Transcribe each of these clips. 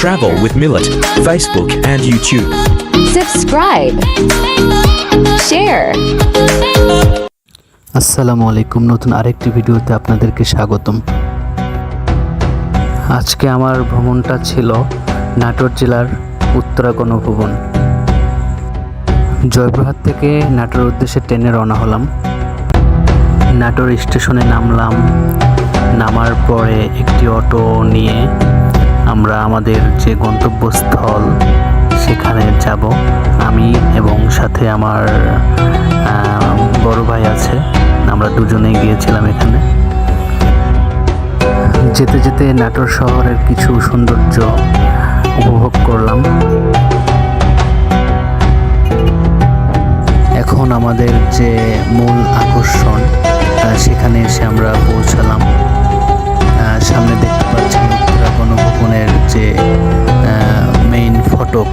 Travel with Millet, Facebook and YouTube. subscribe, share. আসসালামু আলাইকুম। নতুন আরেকটি ভিডিওতে আপনাদেরকে স্বাগতম। আজকে আমার ভ্রমণটা ছিল নাটোর জেলার উত্তরা গণভবন। জয়পুরহাট থেকে নাটোর উদ্দেশ্যে ট্রেনে রওনা হলাম। নাটোর স্টেশনে নামলাম। নামার পরে একটি অটো নিয়ে আমরা আমাদের যে গন্তব্যস্থল সেখানে যাব। আমি এবং সাথে আমার বড় ভাই আছে। আমরা দুজনেই গিয়েছিলাম এখানে। যেতে যেতে নাটোর শহরের কিছু সৌন্দর্য উপভোগ করলাম। এখন আমাদের যে মূল আকর্ষণ সেখানে এসে আমরা পৌঁছালাম। সামনে দেখতে পাচ্ছেন উত্তরা গণভবনের যে মেইন ফটক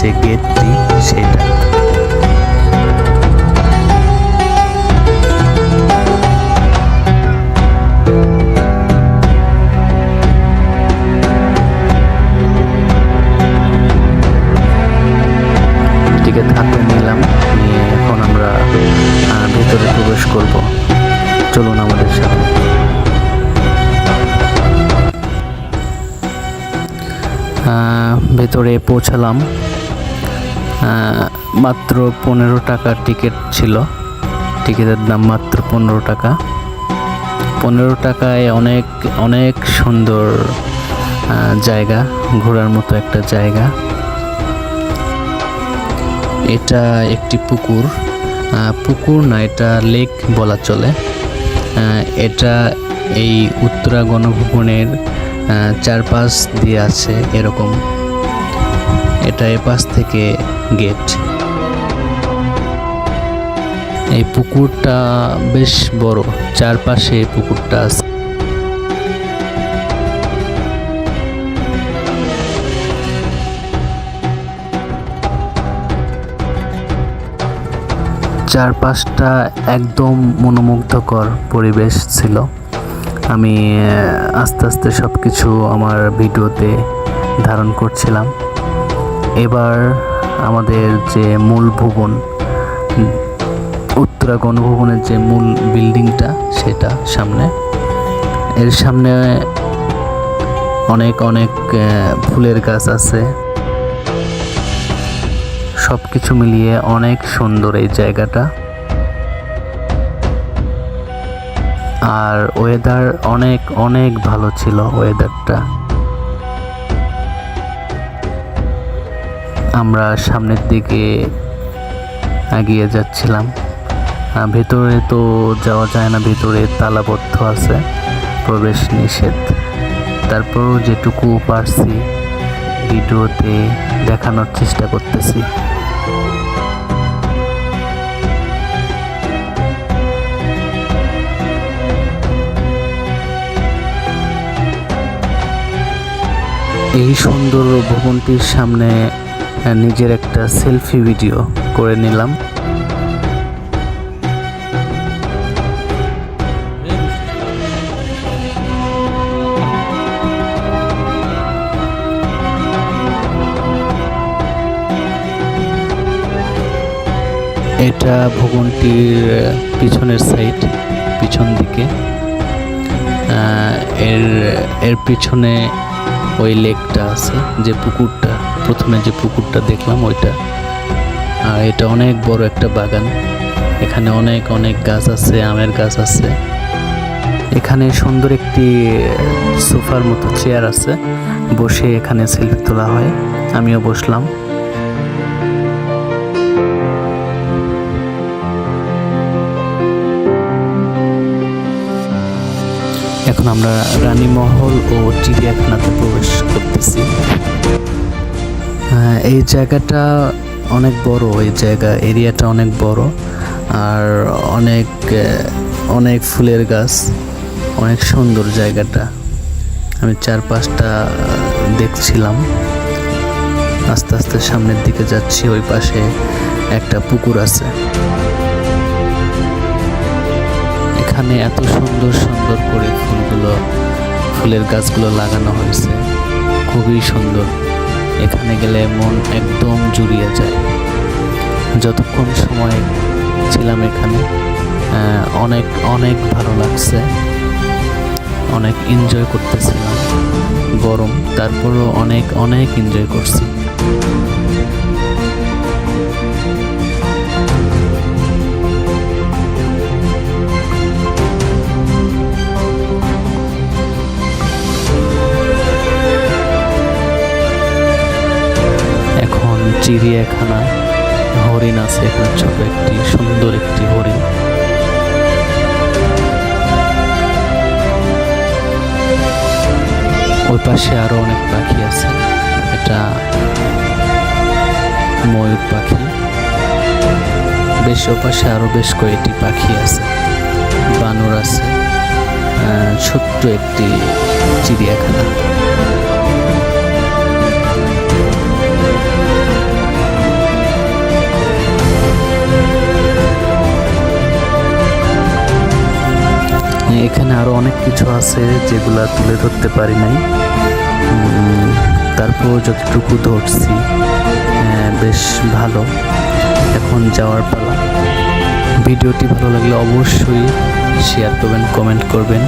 যে গেটটি ভেতরে পৌঁছালাম। মাত্র পনেরো টাকার টিকিট ছিল। টিকিটের দাম মাত্র পনেরো টাকা। পনেরো টাকায় অনেক অনেক সুন্দর জায়গা, ঘোরার মতো একটা জায়গা। এটা একটি পুকুর। পুকুর না, এটা লেক বলা চলে। এটা এই উত্তরা গণভবনের আহ, চারপাশ দিয়ে আছে এরকম। এটা এপাশ থেকে গেট। এই পুকুরটা বেশ বড় চারপাশে পুকুরটা আছে। চারপাশটা একদম মনোমুগ্ধকর পরিবেশ ছিল। আমি আস্তে আস্তে সব কিছু আমার ভিডিওতে ধারণ করছিলাম। এবার আমাদের যে মূল ভবন, উত্তরা গণভবনের যে মূল বিল্ডিংটা, সেটা সামনে। এর সামনে অনেক অনেক ফুলের গাছ আছে। সব কিছু মিলিয়ে অনেক সুন্দর এই জায়গাটা। আর ওয়েদার অনেক অনেক ভালো ছিল ওয়েদারটা আমরা সামনের দিকে এগিয়ে যাচ্ছিলাম। ভেতরে তো যাওয়া যায় না, ভেতরে তালাবদ্ধ আছে, প্রবেশ নিষেধ। তারপরও যেটুকু পারছি, ভিডিওতে দেখানোর চেষ্টা করতেছি। এই সুন্দর ভবনটির সামনে নিজের একটা সেলফি ভিডিও করে নিলাম। এটা ভবনটির পিছনের সাইড পিছন দিকে। এর এর পিছনে ওই লেকটা আছে, যে পুকুরটা, প্রথমে যে পুকুরটা দেখলাম ওইটা। আর এটা অনেক বড় একটা বাগান। এখানে অনেক অনেক গাছ আছে, আমের গাছ আছে। এখানে সুন্দর একটি সোফার মতো চেয়ার আছে। বসে এখানে সেলফি তোলা হয়। আমিও বসলাম। এখন আমরা রানীমহল ও চিড়িয়াখানাতে প্রবেশ করতেছি। হ্যাঁ, এই জায়গাটা অনেক বড় এই জায়গা এরিয়াটা অনেক বড় আর অনেক অনেক ফুলের গাছ অনেক সুন্দর জায়গাটা। আমি চারপাশটা দেখছিলাম। আস্তে আস্তে সামনের দিকে যাচ্ছি ওই পাশে একটা পুকুর আছে। এখানে এত সুন্দর সুন্দর করে ফুলগুলো, ফুলের গাছগুলো লাগানো হয়েছে। খুবই সুন্দর। এখানে গেলে মন একদম জুড়িয়ে যায়। যতক্ষণ সময় ছিলাম এখানে অনেক অনেক ভালো লাগছে। অনেক এনজয় করতেছিলাম। গরম, তারপরও অনেক অনেক এনজয় করছি। চিড়িয়াখানা, হরিণ আছে এখানে, ছোট একটি, সুন্দর একটি হরিণ। ওই পাশে আরও অনেক পাখি আছে। এটা ময়ূর পাখি। বেশ ও পাশে আরও বেশ কয়েকটি পাখি আছে। বানর আছে। ছোট্ট একটি চিড়িয়াখানা। কিছু আছে যেগুলো তুলে ধরতে পারি নাই। তারপর যতটুকু ধরছি হ্যাঁ, বেশ ভালো। এখন যাওয়ার পালা। ভিডিওটি ভালো লাগলে অবশ্যই শেয়ার করবেন কমেন্ট করবেন।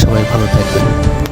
সবাই ভালো থাকবেন।